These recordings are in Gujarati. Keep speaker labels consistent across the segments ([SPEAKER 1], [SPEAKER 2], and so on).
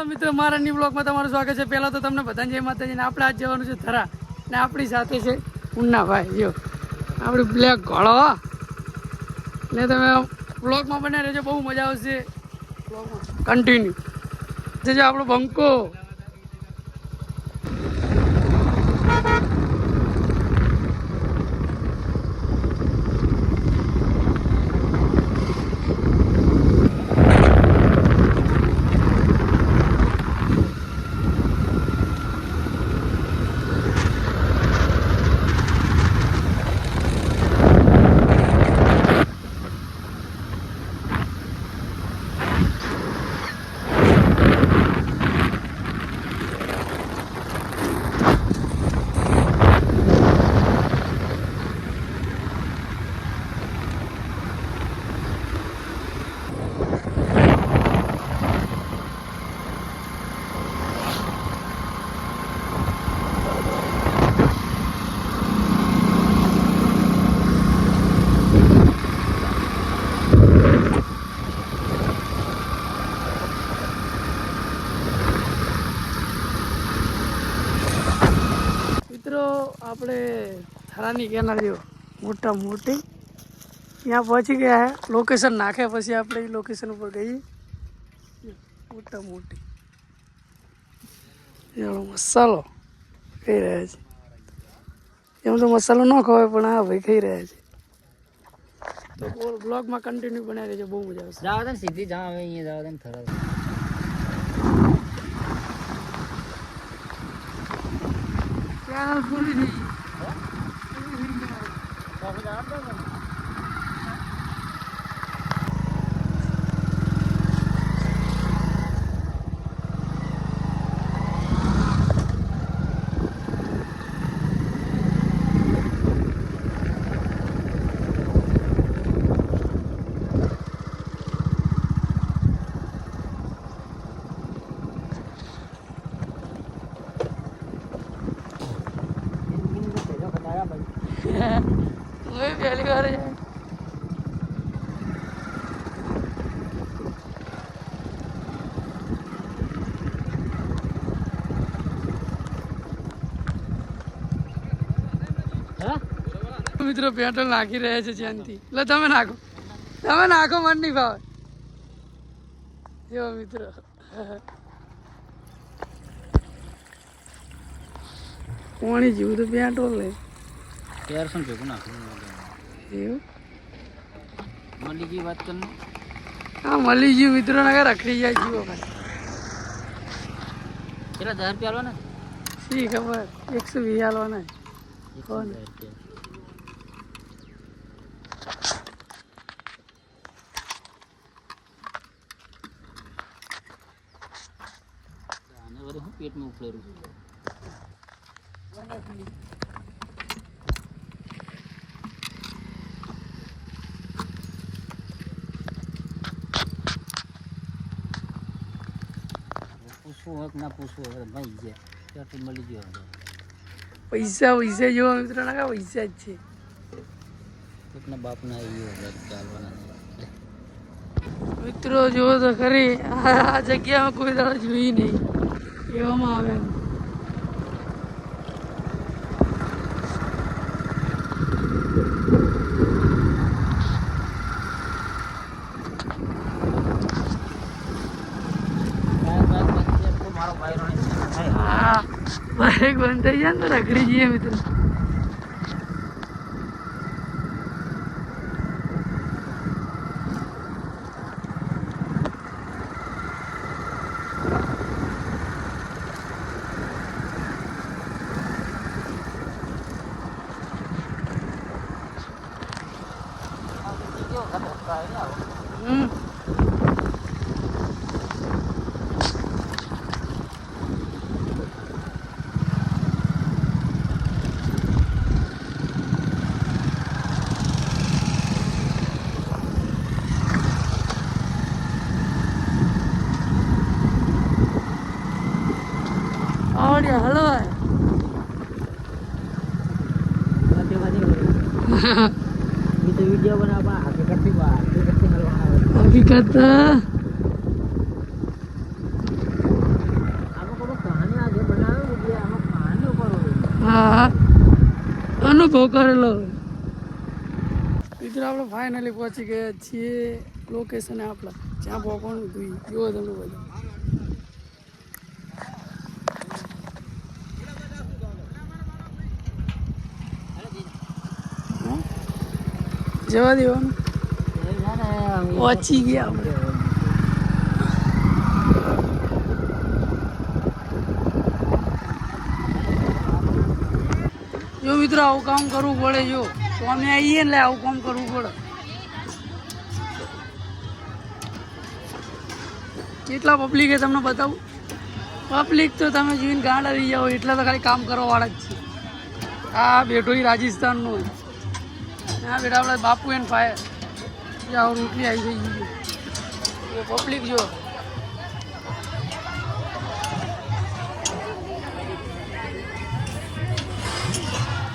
[SPEAKER 1] હલો મિત્રો, મારા ન્યુ બ્લોગમાં તમારું સ્વાગત છે. પહેલાં તો તમને બધાને જય માતાજીને આપણે આજ જવાનું છે થરા ને આપણી સાથે છે ઉન્નાભાઈ જો, આપણી બ્લેક ઘોડો. ને તમે બ્લોગમાં બને રહેજો, બહુ મજા આવશે. કન્ટિન્યુ જે આપણો બંકો મિત્રો આપણે કેનાલ જો મોટા મોટી. ત્યાં પહોંચી ગયા હે. લોકેશન નાખે પછી આપણે એ લોકેશન ઉપર ગઈએ મોટા મોટી. એનો મસાલો ખાઈ રહ્યા છે. એમ તો મસાલો ન ખવાય પણ હા ભાઈ ખાઈ રહ્યા છે. તો બ્લોગમાં કન્ટિન્યુ બનાવી રહેજો બહુ મજા આવશે.
[SPEAKER 2] જાવ ને સીધી જાવ હવે અહીંયા જાવ ને થરા
[SPEAKER 1] કેનાલ પૂરી થઈ હું જાય મિત્રો, પેટ્રોલ નાખી રહ્યા છે જ્યાંથી એટલે તમે નાખો. તમે નાખો, મન નહીં ભાવે. જો, મિત્રો. પાણી જેવું તો પેટ્રોલ લે
[SPEAKER 2] તેરસો ભેગું નાખું ગઈ વાત કર
[SPEAKER 1] હા ગયું મિત્રો ના રખડી જાય જીવો ભાઈ
[SPEAKER 2] કેટલા દસ રૂપિયા આલો ને
[SPEAKER 1] શી ખબર? એકસો વીસ હાલવાના કોણ?
[SPEAKER 2] પેટમાં ઉપલેરું પૂછવું હોય ના પૂછવું હોય ભાઈ ગયા પેટ્રોલ મળી ગયો
[SPEAKER 1] પૈસા પૈસા જોવા મિત્રો ના પૈસા જ છે.
[SPEAKER 2] બાપના ચાલવાના.
[SPEAKER 1] મિત્રો જુઓ તો ખરી આ જગ્યામાં કોઈ દાડો જોઈ નહીં. કહેવામાં આવે એમ.
[SPEAKER 2] બાઈક બાઈક બંધ છે, તો મારો ભાઈ રોણી છે. ભાઈ,
[SPEAKER 1] હા
[SPEAKER 2] મળ્યો હળવાય
[SPEAKER 1] હકીકત હા. અનુભવ કરેલો. મિત્રો આપણે ફાઇનલી પહોંચી ગયા છીએ લોકેશન આપણા. જ્યાં પહોંચવાનું જોઈ જોવો તમને બધું. જવા દેવાનું. પહોંચી ગયા આપણે જો મિત્રો, આવું કામ કરવું પડે, જો. તો અમે આવીએ એટલે આવું કામ કરવું પડે. કેટલા પબ્લિક તમને બતાવું? પબ્લિક તો તમે જોઈને ગાંડા રહી જાઓ, એટલા તો ખાલી કામ કરવા વાળા જ છે. આ બેઠો રાજસ્થાનનો હા બેટા, આપણે બાપુ એન ફાયર આવું રોટલી આવી ગઈ પબ્લિક જો.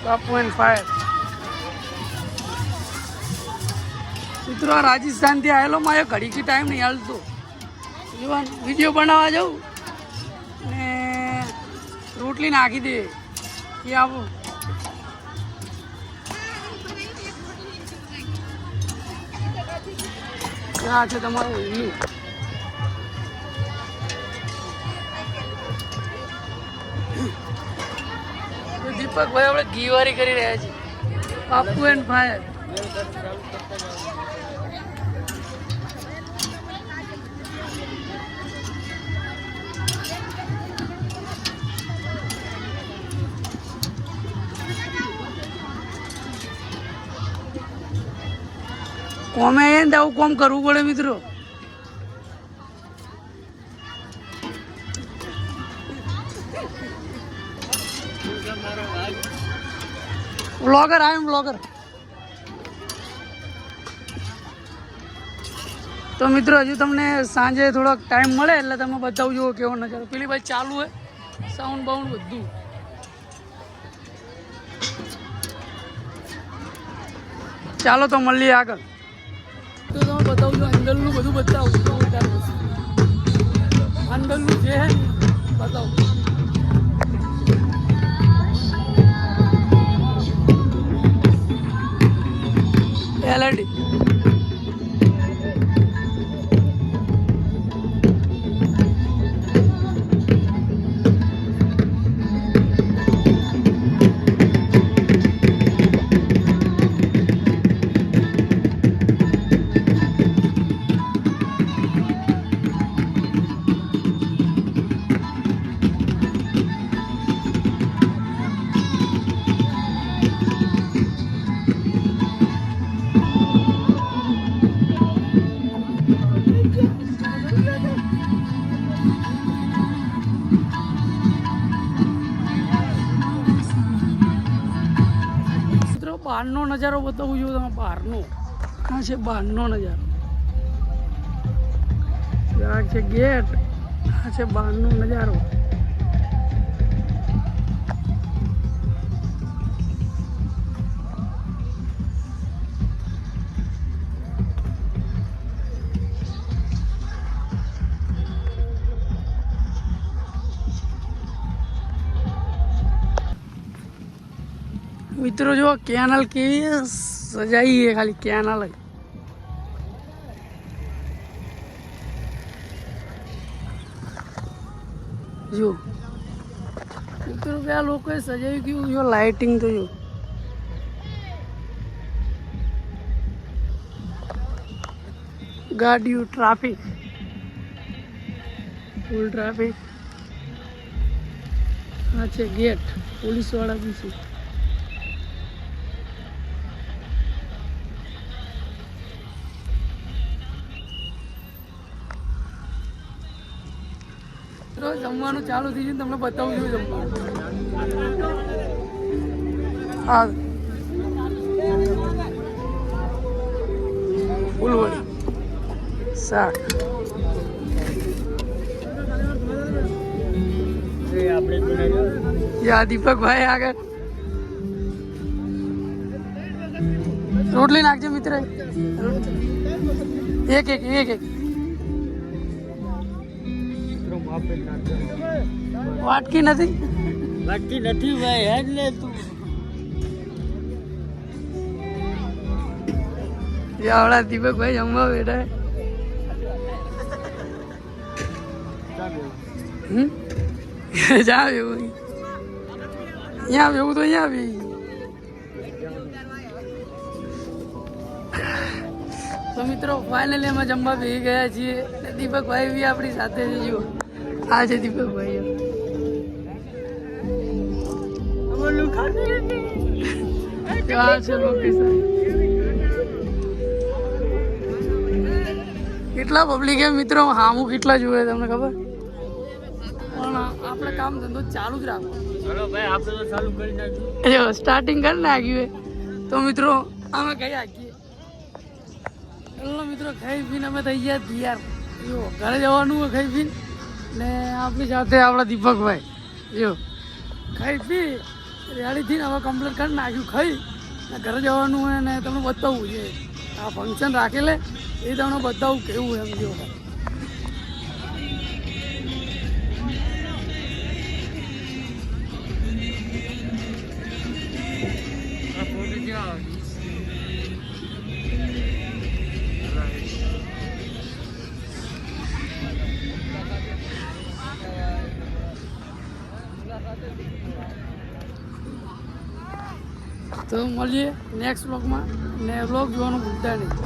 [SPEAKER 1] બાપુ એન ફાયર મિત્રો, આ રાજસ્થાનથી આવેલો, મારે ઘડીકી ટાઈમ નહીં હાલતો. જીવન વીડિયો બનાવવા જાઉં ને રોટલી નાખી દે. એ આવો. આ છે તમારું દીપક ભાઈ આપણે ઘીવારી કરી રહ્યા છીએ. પાપુ એન્ડ ફાયર કોમે એને તો આવું કોમ કરવું પડે મિત્રો. વ્લોગર આઈ એમ વ્લોગર તો મિત્રો, હજુ તમને સાંજે થોડોક ટાઈમ મળે એટલે તમે બતાવજો કેવો નજારો. પેલી ભાઈ ચાલુ હોય સાઉન્ડ બાઉન્ડ બધું. ચાલો તો મળીએ આગળ. તમે બતાવજો અંદરનું બધું બતાવું તો વધારે મસ્ત. અંદરનું જે હે બતાવું એલઈડી નજારો બતાવું છું, તમે બહારનો આ છે બહારનો નજારો. આ છે ગેટ. આ છે બહારનો નજારો. મિત્રો જો કેનલ કેવી છે? સજાઈ છે ખાલી કેનલ જ. જો મિત્રો આ લોકોએ સજાવી કેવું જો લાઇટિંગ તો જો ગાડીઓ ટ્રાફિક ફૂલ ટ્રાફિક આ છે ગેટ પોલીસવાળા બી છે જમવાનું ચાલુ થઈ ગયું તમને બતાવું છું જમવાનું. હા. ફૂલવડી શાક. યા દીપકભાઈ આગળ. રોટલી નાખજો મિત્ર. એક એક એક એક. વાટકી નથી?
[SPEAKER 2] વાટકી નથી ભાઈ હેડ લે તું.
[SPEAKER 1] આવડા દીપકભાઈ જમવા બેઠા. હમ? જા એવું અહીંયા બેવું તો અહીંયા બી તો મિત્રો ફાઇનલી અમે જમવા બેસી ગયા છીએ. દીપકભાઈ બી આપણી સાથે જ જુઓ. આ છે દીપકભાઈ આ છે લોકેશન કેટલા પબ્લિક છે મિત્રો? હામુ કેટલા જોવે તમને ખબર? પણ આપણે કામ ધંધો ચાલુ જ રાખો.
[SPEAKER 2] ચલો ભાઈ આપણે તો ચાલુ કરી નાખ્યું
[SPEAKER 1] જો સ્ટાર્ટિંગ કરી નાખ્યું તો મિત્રો અમે કઈ આખીએ ચલો મિત્રો ખાઈ પીને અમે થઈ ગયા તૈયાર. ઘરે જવાનું હોય ખાઈ પીને. ને આપણી સાથે આપણા દીપકભાઈ. જો, ખાઈ પી, રેડીથી હવે કમ્પ્લીટ કરી નાખ્યું, ખાઈ. ને ઘરે જવાનું હોય ને તમને બતાવવું છે આ ફંક્શન રાખેલે, એ તમને બતાવું, કેવું એમ જો. તો મળીએ નેક્સ્ટ વ્લોગમાં ને વ્લોગ જોવાનું ભૂલતા નહીં.